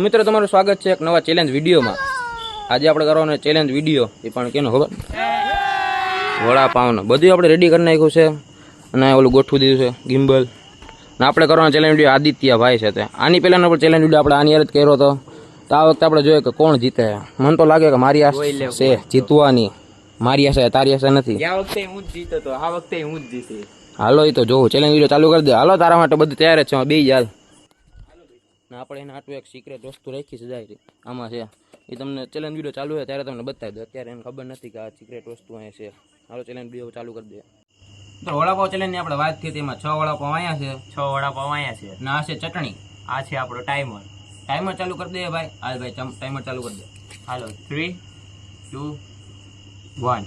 મિત્રો તમારું સ્વાગત છે એક નવા ચેલેન્જ વિડીયોમાં. આજે આપણે કરવાનો ચેલેન્જ વીડિયો. એ પણ કેનો ખબર? વડાપાવનો. બધું આપણે રેડી કરી નાખ્યું છે. અને ઓલું ગોઠવી દીધું છે ગિમ્બલ. ને આપણે કરવાનો ચેલેન્જ વીડિયો આદિત્ય ભાઈ છે તે. આની પહેલાંનો પણ ચેલેન્જ વીડિયો આપણે આની યાર જ કર્યો હતો. તો આ વખતે આપણે જોઈએ કે કોણ જીતે. મને તો લાગે કે મારી આશ છે જીતવાની. મારી આશા તારી આશા નથી. આ વખતે હું જ જીતો હતો આ વખતે હું જ જીતી હાલો એ તો જોઉં ચેલેન્જ વીડિયો ચાલુ કરી દે. હાલો તારા માટે બધું તૈયાર જ છે. બે હાલ. આપણે એને આટલું એક સિક્રેટ વસ્તુ રાખી છે આમાં છે, એ તમને ચેલેન્જ વીડિયો ચાલુ હોય ત્યારે તમને બતાવી દો અત્યારે એને ખબર નથી કે આ સિક્રેટ વસ્તુ અહીંયા છે. હાલો ચેલેન્જ વીડિયો ચાલુ કરી દે તો વડાપાવ ચેલેન્જની આપણે વાત થઈ, તેમાં છ વડાપાવ અહીંયા છે, છ વડાપાવ અહીંયા છે. ના છે ચટણી, આ છે આપણો ટાઈમર ટાઈમર ચાલુ કરી દે ભાઈ. હાલ ભાઈ ટાઈમર ચાલુ કરી દે હાલો થ્રી ટુ વન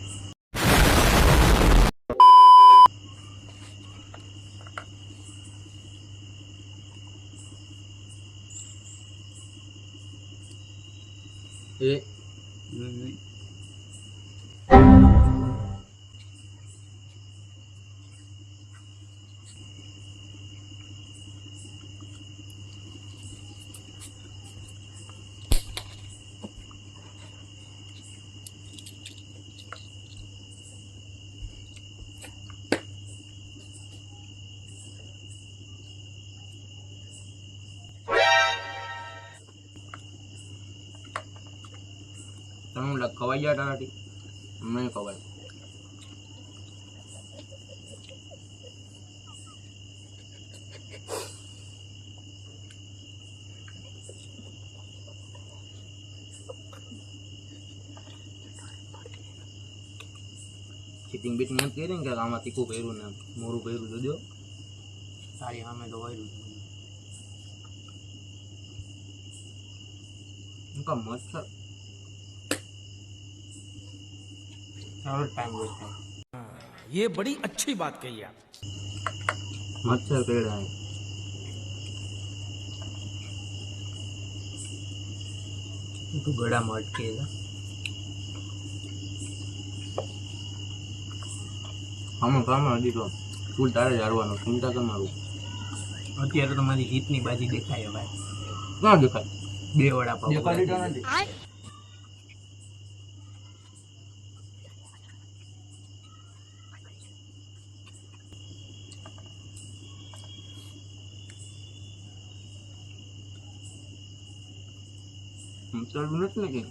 એ લાગ ખવાઈ ગયા ટાટાટી નહીં ખવાય ચીટિંગ બીટિંગ એમ કરી ને કે આમાં તીખું પહેર્યું ને મોરું પહેર્યું જોજો સારી સામે તો વાયરું કામ મચ્છર ચાલો ટાઈમ વેસ્ટ થાય ये बड़ी अच्छी बात कही आप મચ્છર કરડ્યા તું ગળામાં અટકે છે આમાં કામમાં હજી તો ફૂલ તારે જ હારવાનું ચિંતા કર મારું અત્યારે તો મારી જીતની બાજી દેખાય ભાઈ ક્યાં દેખાય બે વડાપાવ ચડવું નથી ને કે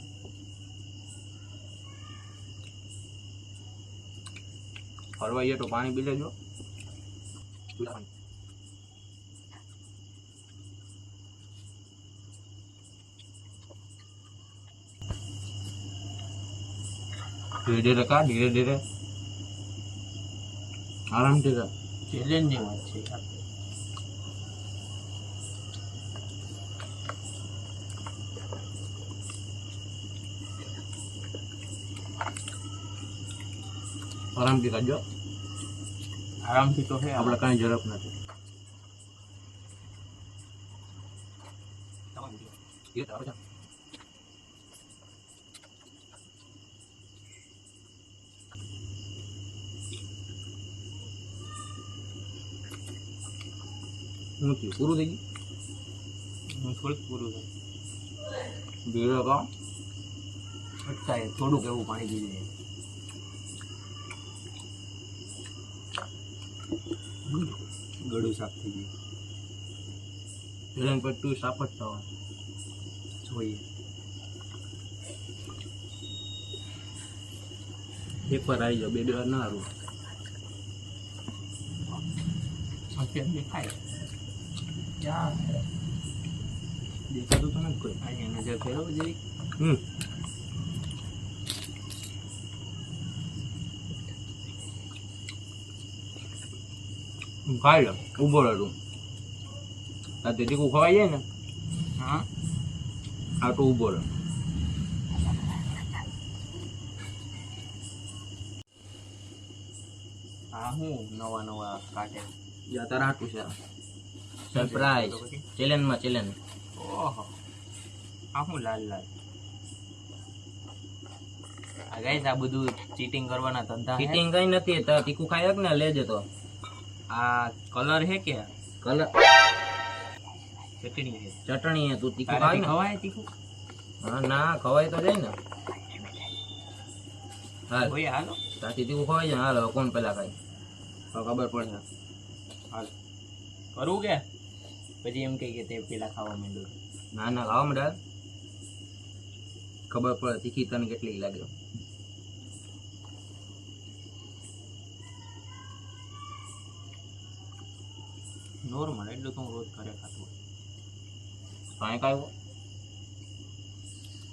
ફરવા જઈએ તો પાણી પી લેજો ધીરે ધીરે કા ધીરે ધીરે આરામથી કા ચેલેન્જિંગ વાત છે આરામથી કરજો આરામથી તો છે આપણે કાંઈ ઝડપ નથી શું થયું પૂરું થઈ હું થોડુંક પૂરું થાય ગયું ધીરે કા અટકાય થોડુંક એવું પાણી પી ગળું સાફ થઈ જાય ધીરે પછી તું સાપટ થવા જોઈએ. એક વાર આવી જાઓ બે બે વાર ના હારું. અત્યારે દેખાય. ક્યાં દેખાતું તો નથી કોઈ. અહીંયા નજર ફેરવો જેવી હમ. હું ખાઈ લો ઊભો રહે. તું આ તે તીખું ખવાઈ જાય ને હા આ તો ઊભો રહે. હા હું નવા નવા કાઢે. યા તારા હાટું છે સરપ્રાઈઝ ચેલેન્જમાં ચેલેન્જ. ઓહો. આ હું લાલ લાલ. આ ગાઈસ આ બધું ચીટિંગ કરવાના ધંધા ચીટિંગ કઈ નથી તીખું હક ને લેજે તો. આ કલર હે કે? કલર. ચટણી હે. ચટણી હે તું તીખું ખાય ખવાય તીખું? હા ના ખવાય તો જાય ને. હાલ. ભાઈ હાલો. તાતી તીખું ખવાય જાય હાલ હવે કોણ પેલા ખાય? હવે ખબર પડશે હાલ. કરવું કે? પછી એમ કહે કે તે પેલા ખાવા માંડ્યું ના ના ખાવા માંડ્યા ખબર પડે તીખી તને કેટલી લાગે. નોર્મલ એટલું તો હું રોજ ઘરે ખાતો હોય. કાંઈ કાંઈ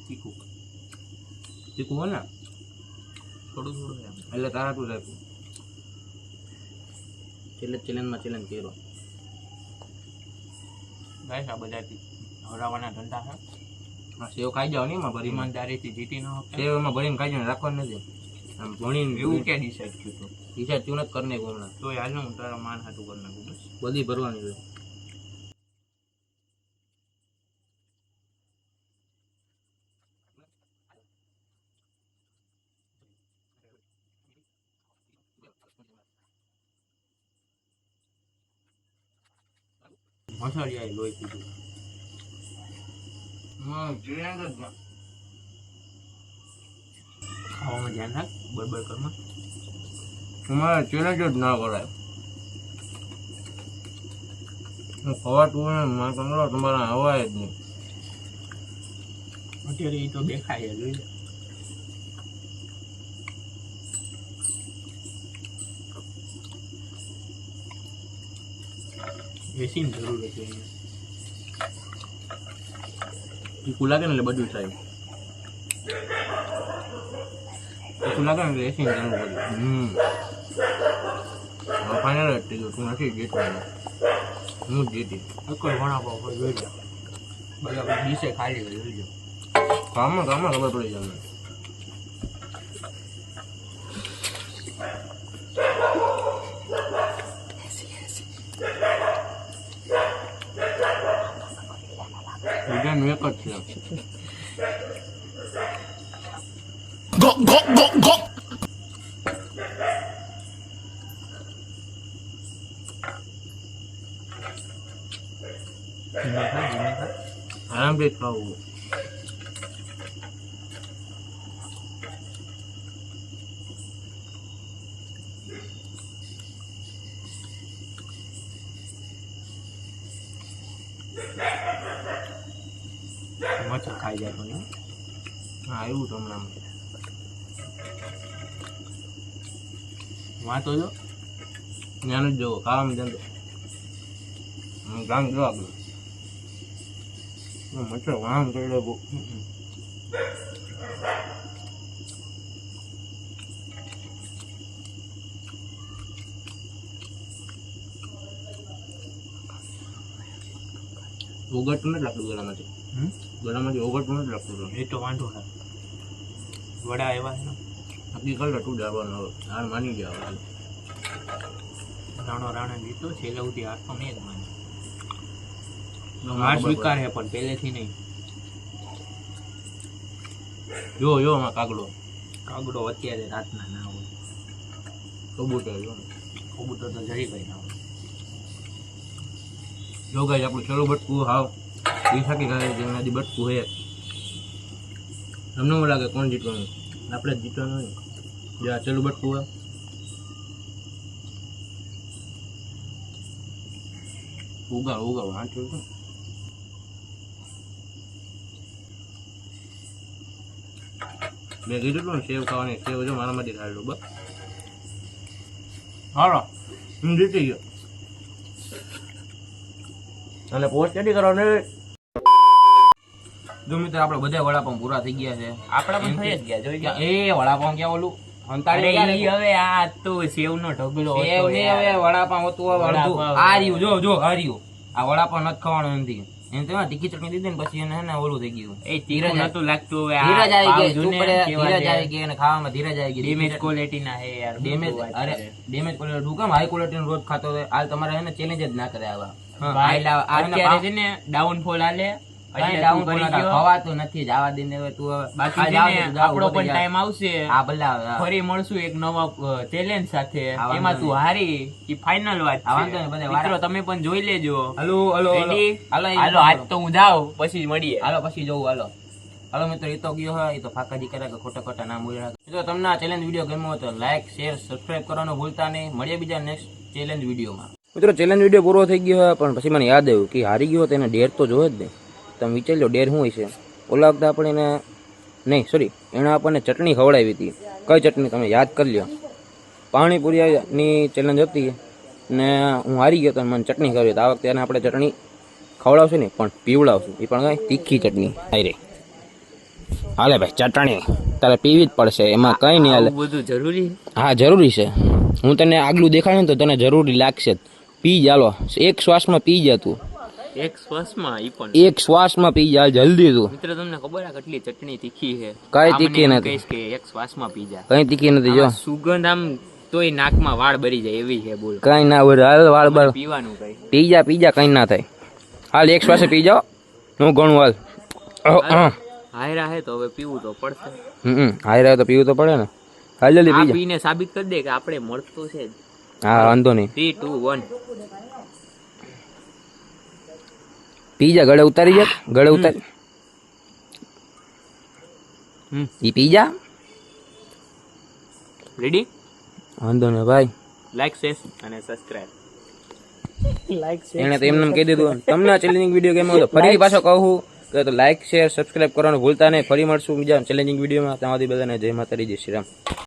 તીખું તીખું હોય ને? થોડું થોડું એટલે તારા તું રાખ્યું છેલ્લે ચેલેન્જમાં ચેલેન્જ કર્યો. ગાઈસ આ બધાથી હરાવાના ધંધા છે. સેવ ખાઈ જાવ નહીં એમાં ભરી ઈમાનદારીથી જીતી ન સેવ એમાં ભરીને ખાઈ જાવ રાખવાનું નથી. આમ ભણીને એવું ક્યાં ડિસાઈડ થયું હતું ડિસાઈડ ટ્યુન જ કરી નાખ્યું હમણાં. તો હાલ હું તારા માન હાટું કરી નાખું બસ. બધી ભરવાની હોય. મસાલિયા લોહી પીધું. ખાવામાં ધ્યાન રાખ. બરબર કરમાં? તમારા ચેલેન્જ જ ના કરાય. હું ખવાતું હોય ને મારે કંગળો તમારા હવાય જ નહીં. અત્યારે એ તો દેખાય જ એસીની જરૂર હતી અહીંયા. તીખું લાગે ને એટલે બધું થાય. ને એસી જરૂર પડે હમ ફાઇનલ ગયું તું નથી જીતવાનું હું જ જીતી અકલ વડાપાવ પર જોઈ લો બરાબર ડીશે ખાલી જોઈ લો કામમાં પડી જાય મને. બીજાનું એક જ છે ધીમે ખા ધીમે ખા આરામથી જ ખાવું મચ્છર ખાઈ જાય પણ હા આવ્યું છે હમણાં વાંતો જો. જ્ઞાન જ જોવો ખાવામાં ધંધો. હું ગામ જો ગયો મચ્છર વાહન કર્યો બહુ. ઓગટું નથી લાગતું ગળામાંથી. હમ? ગળામાંથી ઓગટું નથી લાગતું એ તો વાંધો ના. વડા એવા છે ને. નક્કી કરી લે ડાળવાનો હવે. હાર માની ગયા હવે રાણો રાણા જીતો છેલ્લે સુધી હાર તો મેં જ માની હાર સ્વીકાર હે પણ પહેલેથી નહીં. જો જો આમાં કાગડો. કાગડો અત્યારે રાતના ના હોય. કબૂતર જો. કબૂતર તો જરી ભાઈ ના હોય. જો ગાય આપણું છેલ્લું બટકું હાવ બેસાકી ગાય છે એનાથી બટકું હે તમને શું લાગે કોણ જીતવાનું? આપણે જ જીતવાનું હોય ને. coba છેલ્લું બટકું ugal, ઉગાડ વાંચ્યું છે મેં કીધું ને સેવ ખાવાની સેવ જો મારા માટે ખાઈ લો બસ હાલો હું જીતી ગયો અને પોસ્ટ કેટી કરવાનો જો મિત્ર આપણે બધા વડાપાઉં પૂરા થઈ ગયા છે આપણા પણ થઈ જ ગયા જોઈ ગયા એ વડાપાઉં ક્યાં ઓલું અરે ઈ હવે આ તો સેવનો ઢગલો હતો સેવ ને હવે યાર. હતું હવે આ રહ્યું જો જો આ રહ્યું. આ વડાપાઉં નથી ખાવાનું નથી એને તો એમાં ચટણી દીધી ને પછી એને ઓલું થઈ ગયું. એ ધીરજ નતું લાગતું હવે ધીરજ આવી ગઈ જોને શું પડે કેવા ધીરજ આવી ગઈ અને ખાવામાં ધીરજ આવી ગઈ. ડેમેજ ક્વોલિટી ના હે યાર ડેમેજ અરે ડેમેજ ક્વોલિટી કેમ હાઈ ક્વોલિટી રોજ ખાતો હોય? હાલ તમારે હે ચેલેન્જ જ ના કરે આવા. હાલ એના અત્યારે છે ને ડાઉનફોલ આલે. કઈ ડાઉન તું કરી કરી ગયો. ખવાતું નથી જવા દે ને તું બાકી આ છે જાવ ને, તો જાવ, આપણો પણ ટાઈમ આવશે. હા ભલે ફરી મળશું એક નવા ચેલેન્જ સાથે. એમાં તું હારી ફાઇનલ વાત છે. મિત્રો તમે પણ જોઈ લેજો. હાલો હાલો હાલો. હાલો આજ તો હું જાઉં પછી મળીએ. હાલો પછી જોઉં હાલો. હાલો મિત્રો એ તો ગયો હોય એ તો ફાકાજી કરે કે ખોટા ખોટા નામ બોલ્યા. મિત્રો તમને આ ચેલેન્જ વીડિયો ગમ્યો હોય તો લાઈક શેર સબસ્ક્રાઈબ કરવાનું ભૂલતા નહીં. મળીએ બીજા નેક્સ્ટ ચેલેન્જ વિડીયોમાં મિત્રો ચેલેન્જ વીડિયો પૂરો થઈ ગયો હોય પણ પછી મને યાદ આવ્યું કે હારી ગયો તેને ડેર તો જોવે જ નહીં. તમે વિચારી લો ડેર શું હોય છે? ઓલા વખતે આપણે એને નહીં સોરી એણે આપણને ચટણી ખવડાવી હતી. કઈ ચટણી? તમે યાદ કરી લ્યો. પાણીપુરીની ચેલેન્જ હતી ને હું હારી ગયો તો મને ચટણી ખવડાવી. આ વખતે એને આપણે ચટણી ખવડાવશું ને પણ પીવડાવશું. એ પણ કઈ તીખી ચટણી. હારે હાલે ભાઈ ચટણી. તારે પીવી જ પડશે. એમાં કઈ નહીં હાલે. બધું જરૂરી? હા જરૂરી છે. હું તને આગલું દેખાડ્યું ને તો તને જરૂરી લાગશે પી જ હાલો. એક શ્વાસમાં પી જા તું. એક શ્વાસમાં ઈ પણ. એક શ્વાસમાં પી જા જલ્દી તું મિત્ર તમને ખબર આ કેટલી ચટણી તીખી છે? કઈ તીખી નથી. કહીશ કે એક શ્વાસમાં પી જા. કઈ તીખી નથી જો. સુગંધ આમ તોય નાકમાં વાળ બરી જાય એવી છે બોલ. કઈ ના હોય હાલ વાળ બળ. પીવાનું કઈ? પી જા પી જા કઈ ના થાય. હાલ એક શ્વાસે પી જાઓ. હું ઘણું હાલ. હાયરા હે તો હવે પીવું તો પડશે. હમ હાયરા તો પીવું તો પડે ને. હાલ જલ્દી પી જા. પીને સાબિત કરી દે કે આપણે મળતો છે. હા વાંધો નહીં. થ્રી ટુ વન પી જા ગળે ઉતારી જા ગળે ઉતારી. હમ. ઈ પી જા રેડી વાંધો ને ભાઈ. લાઈક શેર અને સબસ્ક્રાઇબ એને તો એમને એમ કહી દીધું તમને આ ચેલેન્જિંગ વીડિયો કેમ હોય ફરી પાછો કહું કે તો લાઈક શેર સબસ્ક્રાઇબ કરવાનું ભૂલતા નહીં. ફરી મળશું બીજા ચેલેન્જિંગ વિડીયોમાં તમારી બધાને જય માતાજી જય શ્રી રામ.